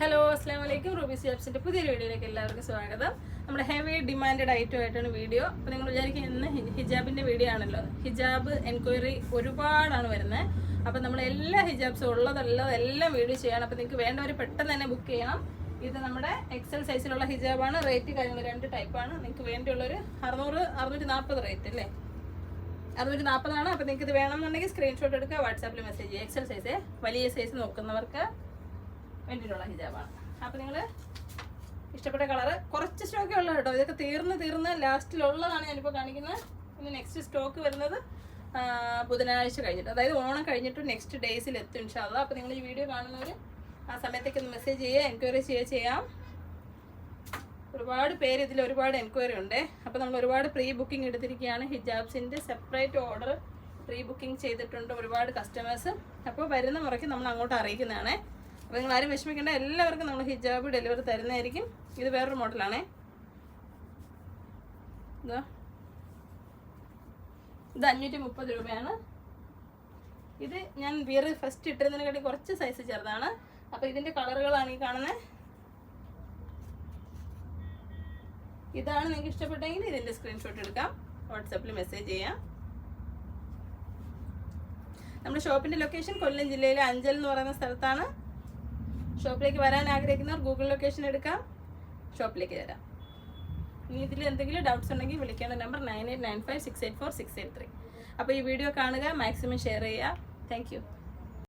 Hello അസ്സാം വലൈക്കും Ruby സിയാബ്സിന്റെ പുതിയൊരു വീഡിയോയിലേക്ക് എല്ലാവർക്കും സ്വാഗതം. നമ്മുടെ ഹെവി ഡിമാൻഡഡ് ഐറ്റം ആയിട്ടാണ് വീഡിയോ. അപ്പോൾ നിങ്ങൾ വിചാരിക്കും ഇന്ന് ഹിജാബിന്റെ വീഡിയോ ആണല്ലോ. ഹിജാബ് എൻക്വയറി ഒരുപാടാണ് വരുന്നത് അപ്പോൾ നമ്മൾ എല്ലാ ഹിജാബ്സും ഉള്ളതുള്ളത് എല്ലാം വീഡിയോ ചെയ്യണം. അപ്പോൾ നിങ്ങൾക്ക് വേണ്ടവർ പെട്ടെന്ന് തന്നെ ബുക്ക് ചെയ്യണം. ഇത് നമ്മുടെ എക്സൽ സൈസിലുള്ള ഹിജാബാണ്. റേറ്റ് കാര്യങ്ങൾ രണ്ട് ടൈപ്പാണ് നിങ്ങൾക്ക് വേണ്ടിയുള്ളൊരു അറുന്നൂറ് അറുന്നൂറ്റി നാൽപ്പത് റേറ്റ് അല്ലേ? അറുന്നൂറ്റി നാൽപ്പതാണ് അപ്പോൾ നിങ്ങൾക്ക് ഇത് വേണമെന്നുണ്ടെങ്കിൽ സ്ക്രീൻഷോട്ട് എടുക്കുക വാട്സാപ്പിൽ മെസ്സേജ് ചെയ്യുക. എക്സൽ സൈസ് വലിയ സൈസ് നോക്കുന്നവർക്ക് വേണ്ടിയിട്ടുള്ള ഹിജാബാണ്. അപ്പോൾ നിങ്ങൾ ഇഷ്ടപ്പെട്ട കളറ് കുറച്ച് സ്റ്റോക്കേ ഉള്ളൂ കേട്ടോ. ഇതൊക്കെ തീർന്ന് തീർന്ന് ലാസ്റ്റിലുള്ളതാണ് ഞാനിപ്പോൾ കാണിക്കുന്നത്. ഇനി നെക്സ്റ്റ് സ്റ്റോക്ക് വരുന്നത് ബുധനാഴ്ച കഴിഞ്ഞിട്ട്. അതായത് ഓണം കഴിഞ്ഞിട്ട് നെക്സ്റ്റ് ഡേയ്സിൽ എത്തും ഇൻഷാല്ല അപ്പോൾ നിങ്ങൾ ഈ വീഡിയോ കാണുന്നവർ ആ സമയത്തേക്ക് ഒന്ന് മെസ്സേജ് ചെയ്യുക എൻക്വയറി ചെയ്യുക ചെയ്യാം. ഒരുപാട് പേര് ഇതിൽ ഒരുപാട് എൻക്വയറി ഉണ്ട്. അപ്പോൾ നമ്മൾ ഒരുപാട് പ്രീ ബുക്കിംഗ് എടുത്തിരിക്കുകയാണ്. ഹിജാബ്സിന്റെ സെപ്പറേറ്റ് ഓർഡർ പ്രീ ബുക്കിംഗ് ചെയ്തിട്ടുണ്ട് ഒരുപാട് കസ്റ്റമേഴ്സ് അപ്പോൾ വരുന്ന മുറയ്ക്ക് നമ്മൾ അങ്ങോട്ട് അറിയിക്കുന്നതാണ്. അപ്പോൾ നിങ്ങൾ ആരും വിഷമിക്കേണ്ട എല്ലാവർക്കും നമ്മൾ ഹിജാബ് ഡെലിവറി തരുന്നതായിരിക്കും. ഇത് വേറൊരു മോഡലാണേ. ഇതാ. ഇത് അഞ്ഞൂറ്റി മുപ്പത് രൂപയാണ്. ഇത് ഞാൻ വേറെ ഫസ്റ്റ് ഇട്ടിരുന്നതിനെക്കാട്ടി കുറച്ച് സൈസ് ചെറുതാണ്. അപ്പോൾ ഇതിന്റെ കളറുകളാണ് ഈ കാണുന്നത് ഇതാണ് നിങ്ങൾക്ക് ഇഷ്ടപ്പെട്ടെങ്കിൽ ഇതിന്റെ സ്ക്രീൻഷോട്ട് എടുക്കാം. വാട്സാപ്പിൽ മെസ്സേജ് ചെയ്യാം. നമ്മുടെ ഷോപ്പിന്റെ ലൊക്കേഷൻ കൊല്ലം ജില്ലയിലെ അഞ്ചൽ എന്ന് പറയുന്ന സ്ഥലത്താണ്. ഷോപ്പിലേക്ക് വരാൻ ആഗ്രഹിക്കുന്നവർ ഗൂഗിൾ ലൊക്കേഷൻ എടുക്കാം. ഷോപ്പിലേക്ക് വരാം. ഇനി ഇതിൽ എന്തെങ്കിലും ഡൗട്ട്സ് ഉണ്ടെങ്കിൽ വിളിക്കേണ്ട number nine eight nine five six eight four six eight three അപ്പോൾ ഈ വീഡിയോ കാണുക മാക്സിമം ഷെയർ ചെയ്യുക. താങ്ക്